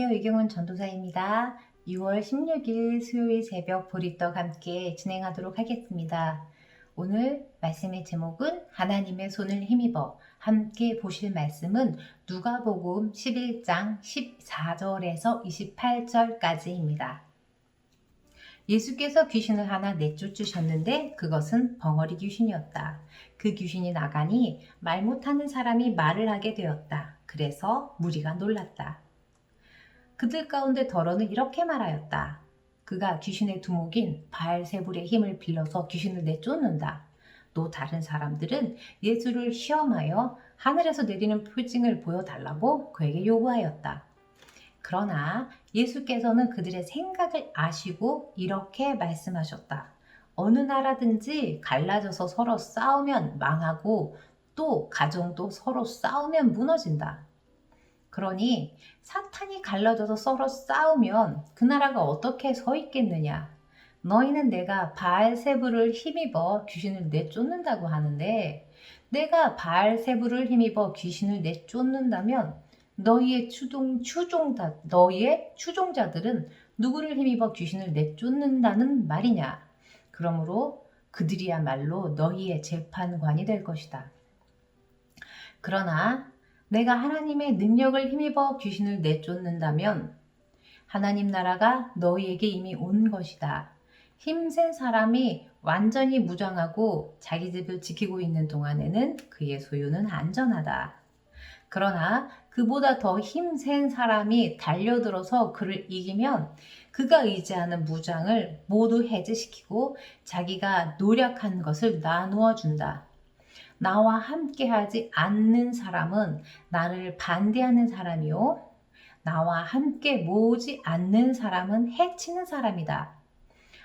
안녕하세요. 이경훈 전도사입니다. 6월 16일 수요일 새벽 보리떡 함께 진행하도록 하겠습니다. 오늘 말씀의 제목은 하나님의 손을 힘입어 함께 보실 말씀은 누가복음 11장 14절에서 28절까지입니다. 예수께서 귀신을 하나 내쫓으셨는데 그것은 벙어리 귀신이었다. 그 귀신이 나가니 말 못하는 사람이 말을 하게 되었다. 그래서 무리가 놀랐다. 그들 가운데 더러는 이렇게 말하였다. 그가 귀신의 두목인 바알세불의 힘을 빌려서 귀신을 내쫓는다. 또 다른 사람들은 예수를 시험하여 하늘에서 내리는 표징을 보여달라고 그에게 요구하였다. 그러나 예수께서는 그들의 생각을 아시고 이렇게 말씀하셨다. 어느 나라든지 갈라져서 서로 싸우면 망하고 또 가정도 서로 싸우면 무너진다. 그러니 사탄이 갈라져서 서로 싸우면 그 나라가 어떻게 서 있겠느냐? 너희는 내가 바알세부를 힘입어 귀신을 내쫓는다고 하는데 내가 바알세부를 힘입어 귀신을 내쫓는다면 너희의 추종 추종자 너희의 추종자들은 누구를 힘입어 귀신을 내쫓는다는 말이냐? 그러므로 그들이야말로 너희의 재판관이 될 것이다. 그러나 내가 하나님의 능력을 힘입어 귀신을 내쫓는다면 하나님 나라가 너희에게 이미 온 것이다. 힘센 사람이 완전히 무장하고 자기 집을 지키고 있는 동안에는 그의 소유는 안전하다. 그러나 그보다 더 힘센 사람이 달려들어서 그를 이기면 그가 의지하는 무장을 모두 해제시키고 자기가 노력한 것을 나누어 준다. 나와 함께하지 않는 사람은 나를 반대하는 사람이요. 나와 함께 모으지 않는 사람은 해치는 사람이다.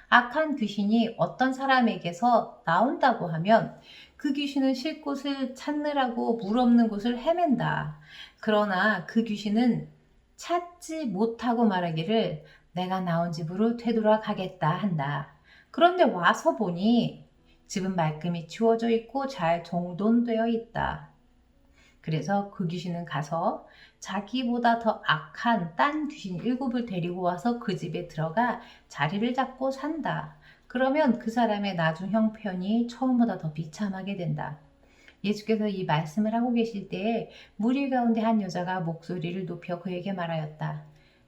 악한 귀신이 어떤 사람에게서 나온다고 하면 그 귀신은 쉴 곳을 찾느라고 물 없는 곳을 헤맨다. 그러나 그 귀신은 찾지 못하고 말하기를 내가 나온 집으로 되돌아가겠다 한다. 그런데 와서 보니 집은 말끔히 치워져 있고 잘 정돈되어 있다. 그래서 그 귀신은 가서 자기보다 더 악한 딴 귀신 일곱을 데리고 와서 그 집에 들어가 자리를 잡고 산다. 그러면 그 사람의 나중 형편이 처음보다 더 비참하게 된다. 예수께서 이 말씀을 하고 계실 때에 무리 가운데 한 여자가 목소리를 높여 그에게 말하였다.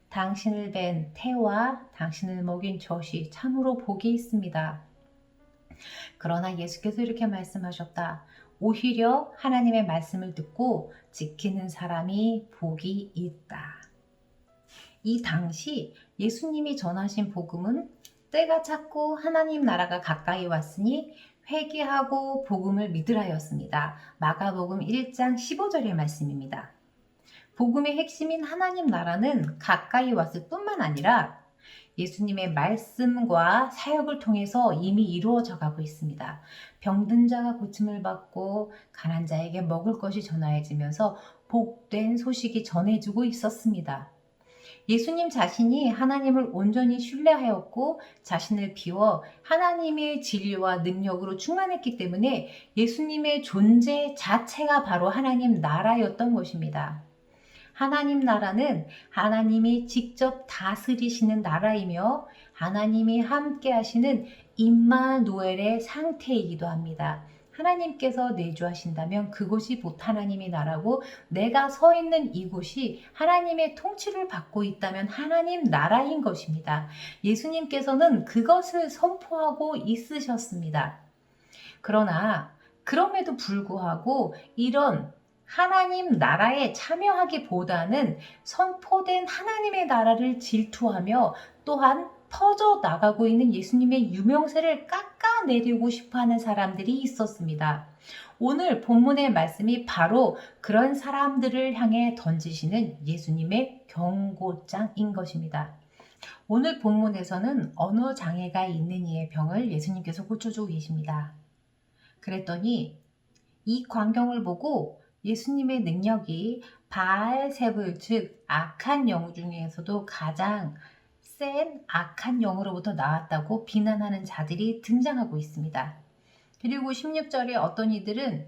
당신을 뵌 태와 당신을 먹인 젖이 참으로 복이 있습니다. 그러나 예수께서 이렇게 말씀하셨다. 오히려 하나님의 말씀을 듣고 지키는 사람이 복이 있다. 이 당시 예수님이 전하신 복음은 때가 찼고 하나님 나라가 가까이 왔으니 회개하고 복음을 믿으라였습니다. 마가복음 1장 15절의 말씀입니다. 복음의 핵심인 하나님 나라는 가까이 왔을 뿐만 아니라 예수님의 말씀과 사역을 통해서 이미 이루어져 가고 있습니다. 병든 자가 고침을 받고 가난 자에게 먹을 것이 전하여지면서 복된 소식이 전해지고 있었습니다. 예수님 자신이 하나님을 온전히 신뢰하였고 자신을 비워 하나님의 진리와 능력으로 충만했기 때문에 예수님의 존재 자체가 바로 하나님 나라였던 것입니다. 하나님 나라는 하나님이 직접 다스리시는 나라이며 하나님이 함께 하시는 임마누엘의 상태이기도 합니다. 하나님께서 내주하신다면 그곳이 곧 하나님의 나라고 내가 서 있는 이곳이 하나님의 통치를 받고 있다면 하나님 나라인 것입니다. 예수님께서는 그것을 선포하고 있으셨습니다. 그러나 그럼에도 불구하고 이런 하나님 나라에 참여하기보다는 선포된 하나님의 나라를 질투하며 또한 퍼져 나가고 있는 예수님의 유명세를 깎아내리고 싶어 하는 사람들이 있었습니다. 오늘 본문의 말씀이 바로 그런 사람들을 향해 던지시는 예수님의 경고장인 것입니다. 오늘 본문에서는 언어 장애가 있는 이의 병을 예수님께서 고쳐주고 계십니다. 그랬더니 이 광경을 보고 예수님의 능력이 바알세불 즉 악한 영웅 중에서도 가장 센 악한 영으로부터 나왔다고 비난하는 자들이 등장하고 있습니다. 그리고 16절에 어떤 이들은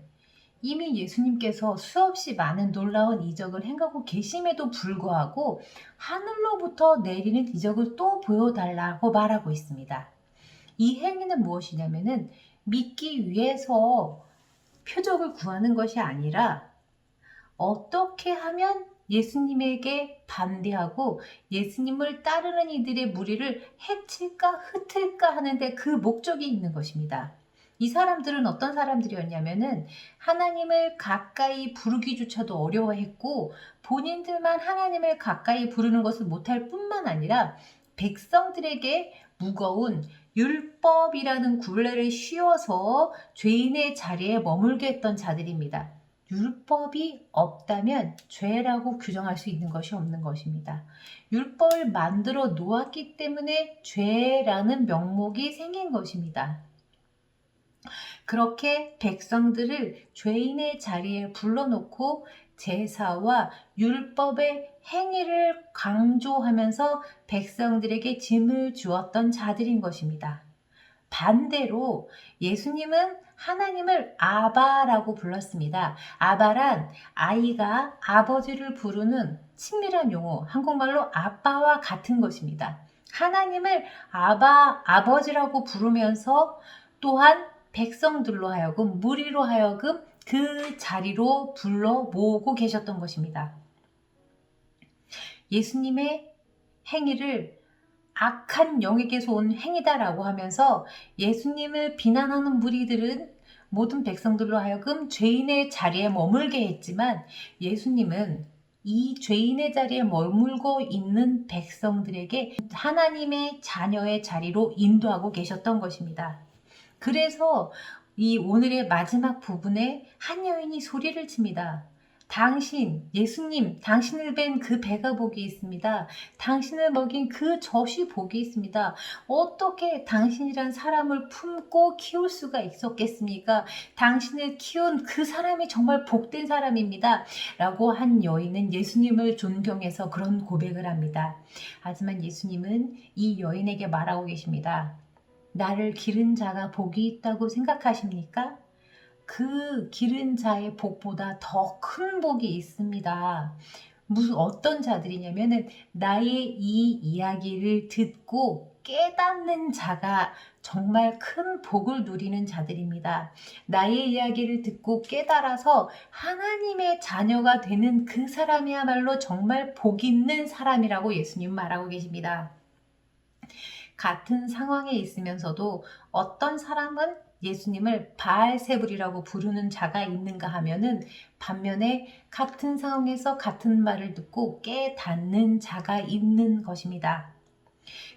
이미 예수님께서 수없이 많은 놀라운 이적을 행하고 계심에도 불구하고 하늘로부터 내리는 이적을 또 보여달라고 말하고 있습니다. 이 행위는 무엇이냐면은 믿기 위해서 표적을 구하는 것이 아니라 어떻게 하면 예수님에게 반대하고 예수님을 따르는 이들의 무리를 해칠까 흩을까 하는데 그 목적이 있는 것입니다. 이 사람들은 어떤 사람들이었냐면은 하나님을 가까이 부르기조차도 어려워했고 본인들만 하나님을 가까이 부르는 것을 못할 뿐만 아니라 백성들에게 무거운 율법이라는 굴레를 씌워서 죄인의 자리에 머물게 했던 자들입니다. 율법이 없다면 죄라고 규정할 수 있는 것이 없는 것입니다. 율법을 만들어 놓았기 때문에 죄라는 명목이 생긴 것입니다. 그렇게 백성들을 죄인의 자리에 불러놓고 제사와 율법의 행위를 강조하면서 백성들에게 짐을 주었던 자들인 것입니다. 반대로 예수님은 하나님을 아바라고 불렀습니다. 아바란 아이가 아버지를 부르는 친밀한 용어, 한국말로 아빠와 같은 것입니다. 하나님을 아바, 아버지라고 부르면서 또한 백성들로 하여금, 무리로 하여금 그 자리로 불러 모으고 계셨던 것입니다. 예수님의 행위를 악한 영에게서 온 행위다라고 하면서 예수님을 비난하는 무리들은 모든 백성들로 하여금 죄인의 자리에 머물게 했지만 예수님은 이 죄인의 자리에 머물고 있는 백성들에게 하나님의 자녀의 자리로 인도하고 계셨던 것입니다. 그래서 이 오늘의 마지막 부분에 한 여인이 소리를 칩니다. 당신, 예수님, 당신을 뵌 그 배가 복이 있습니다. 당신을 먹인 그 젖이 복이 있습니다. 어떻게 당신이란 사람을 품고 키울 수가 있었겠습니까? 당신을 키운 그 사람이 정말 복된 사람입니다. 라고 한 여인은 예수님을 존경해서 그런 고백을 합니다. 하지만 예수님은 이 여인에게 말하고 계십니다. 나를 기른 자가 복이 있다고 생각하십니까? 그 기른 자의 복보다 더 큰 복이 있습니다. 무슨 어떤 자들이냐면은 나의 이 이야기를 듣고 깨닫는 자가 정말 큰 복을 누리는 자들입니다. 나의 이야기를 듣고 깨달아서 하나님의 자녀가 되는 그 사람이야말로 정말 복 있는 사람이라고 예수님 말하고 계십니다. 같은 상황에 있으면서도 어떤 사람은 예수님을 바알세불이라고 부르는 자가 있는가 하면은 반면에 같은 상황에서 같은 말을 듣고 깨닫는 자가 있는 것입니다.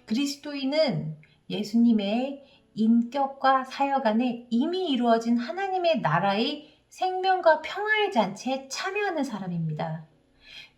그리스도인은 예수님의 인격과 사역 안에 이미 이루어진 하나님의 나라의 생명과 평화의 잔치에 참여하는 사람입니다.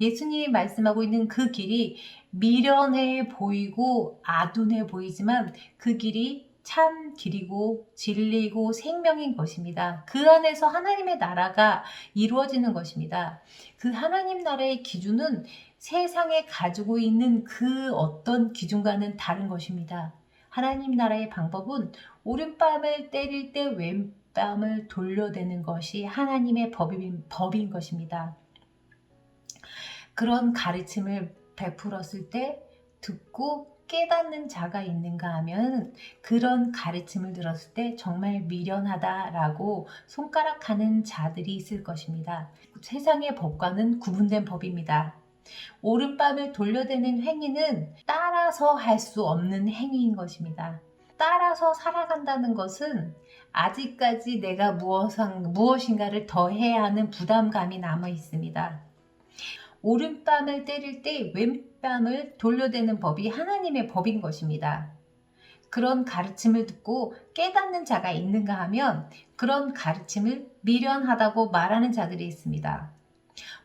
예수님이 말씀하고 있는 그 길이 미련해 보이고 아둔해 보이지만 그 길이 참 길이고 진리고 생명인 것입니다. 그 안에서 하나님의 나라가 이루어지는 것입니다. 그 하나님 나라의 기준은 세상에 가지고 있는 그 어떤 기준과는 다른 것입니다. 하나님 나라의 방법은 오른뺨을 때릴 때 왼뺨을 돌려대는 것이 하나님의 법인, 법인 것입니다. 그런 가르침을 베풀었을 때 듣고 깨닫는 자가 있는가 하면 그런 가르침을 들었을 때 정말 미련하다라고 손가락하는 자들이 있을 것입니다. 세상의 법과는 구분된 법입니다. 오른밤을 돌려대는 행위는 따라서 할 수 없는 행위인 것입니다. 따라서 살아간다는 것은 아직까지 내가 무엇인가를 더 해야 하는 부담감이 남아 있습니다. 오른뺨을 때릴 때 왼 뺨을 돌려대는 법이 하나님의 법인 것입니다. 그런 가르침을 듣고 깨닫는 자가 있는가 하면 그런 가르침을 미련하다고 말하는 자들이 있습니다.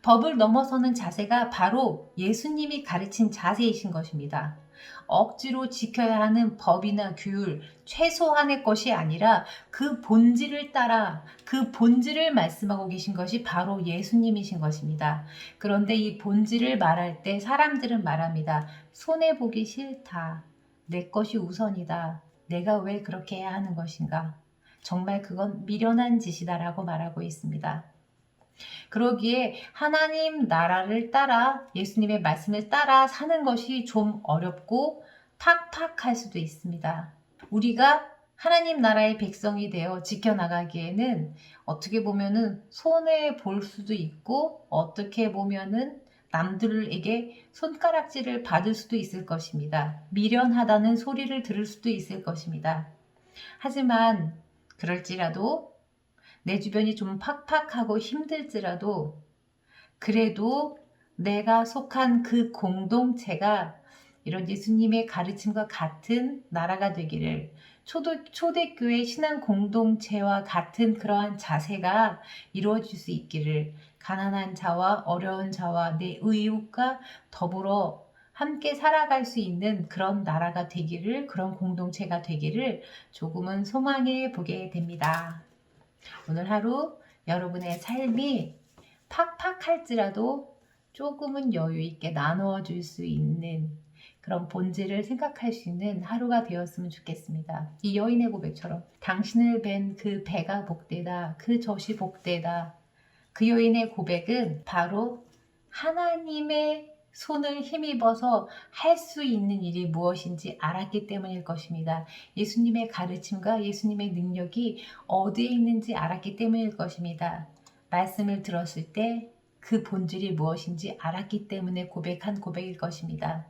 법을 넘어서는 자세가 바로 예수님이 가르친 자세이신 것입니다. 억지로 지켜야 하는 법이나 규율, 최소한의 것이 아니라 그 본질을 따라 그 본질을 말씀하고 계신 것이 바로 예수님이신 것입니다. 그런데 이 본질을 말할 때 사람들은 말합니다. 손해보기 싫다. 내 것이 우선이다. 내가 왜 그렇게 해야 하는 것인가? 정말 그건 미련한 짓이다라고 말하고 있습니다. 그러기에 하나님 나라를 따라 예수님의 말씀을 따라 사는 것이 좀 어렵고 팍팍할 수도 있습니다. 우리가 하나님 나라의 백성이 되어 지켜나가기에는 어떻게 보면은 손해 볼 수도 있고 어떻게 보면은 남들에게 손가락질을 받을 수도 있을 것입니다. 미련하다는 소리를 들을 수도 있을 것입니다. 하지만 그럴지라도 내 주변이 좀 팍팍하고 힘들지라도 그래도 내가 속한 그 공동체가 이런 예수님의 가르침과 같은 나라가 되기를 초도, 초대교회 신앙 공동체와 같은 그러한 자세가 이루어질 수 있기를 가난한 자와 어려운 자와 내 의웃과 더불어 함께 살아갈 수 있는 그런 나라가 되기를 그런 공동체가 되기를 조금은 소망해 보게 됩니다. 오늘 하루 여러분의 삶이 팍팍할지라도 조금은 여유 있게 나누어 줄 수 있는 그런 본질을 생각할 수 있는 하루가 되었으면 좋겠습니다. 이 여인의 고백처럼 당신을 뵌 그 배가 복되다, 그 젖이 복되다. 그 여인의 고백은 바로 하나님의 손을 힘입어서 할 수 있는 일이 무엇인지 알았기 때문일 것입니다. 예수님의 가르침과 예수님의 능력이 어디에 있는지 알았기 때문일 것입니다. 말씀을 들었을 때 그 본질이 무엇인지 알았기 때문에 고백한 고백일 것입니다.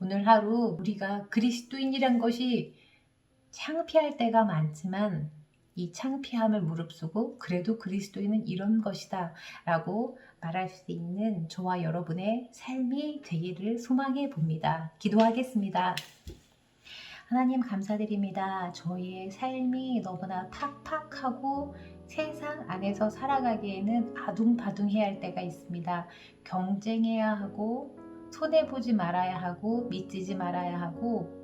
오늘 하루 우리가 그리스도인이란 것이 창피할 때가 많지만 이 창피함을 무릅쓰고 그래도 그리스도인은 이런 것이다 라고 말할 수 있는 저와 여러분의 삶이 되기를 소망해 봅니다. 기도하겠습니다. 하나님 감사드립니다. 저희의 삶이 너무나 팍팍하고 세상 안에서 살아가기에는 아둥바둥해야 할 때가 있습니다. 경쟁해야 하고 손해보지 말아야 하고 미치지 말아야 하고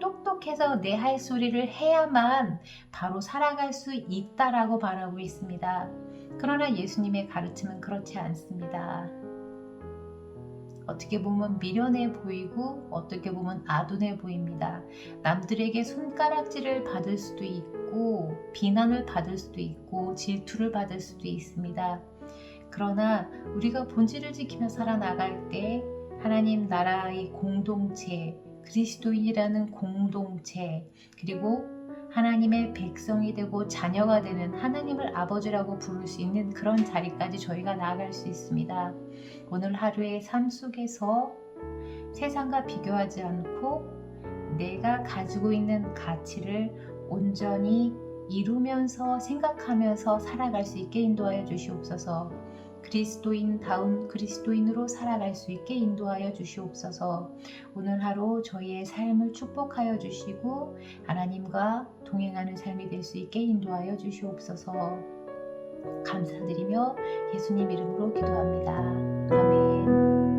똑똑해서 내 할 소리를 해야만 바로 살아갈 수 있다라고 바라고 있습니다. 그러나 예수님의 가르침은 그렇지 않습니다. 어떻게 보면 미련해 보이고 어떻게 보면 아둔해 보입니다. 남들에게 손가락질을 받을 수도 있고 비난을 받을 수도 있고 질투를 받을 수도 있습니다. 그러나 우리가 본질을 지키며 살아나갈 때 하나님 나라의 공동체, 그리스도인이라는 공동체, 그리고 하나님의 백성이 되고 자녀가 되는 하나님을 아버지라고 부를 수 있는 그런 자리까지 저희가 나아갈 수 있습니다. 오늘 하루의 삶 속에서 세상과 비교하지 않고 내가 가지고 있는 가치를 온전히 이루면서 생각하면서 살아갈 수 있게 인도하여 주시옵소서. 그리스도인다운 그리스도인으로 살아갈 수 있게 인도하여 주시옵소서. 오늘 하루 저희의 삶을 축복하여 주시고 하나님과 동행하는 삶이 될 수 있게 인도하여 주시옵소서. 감사드리며 예수님 이름으로 기도합니다. 아멘.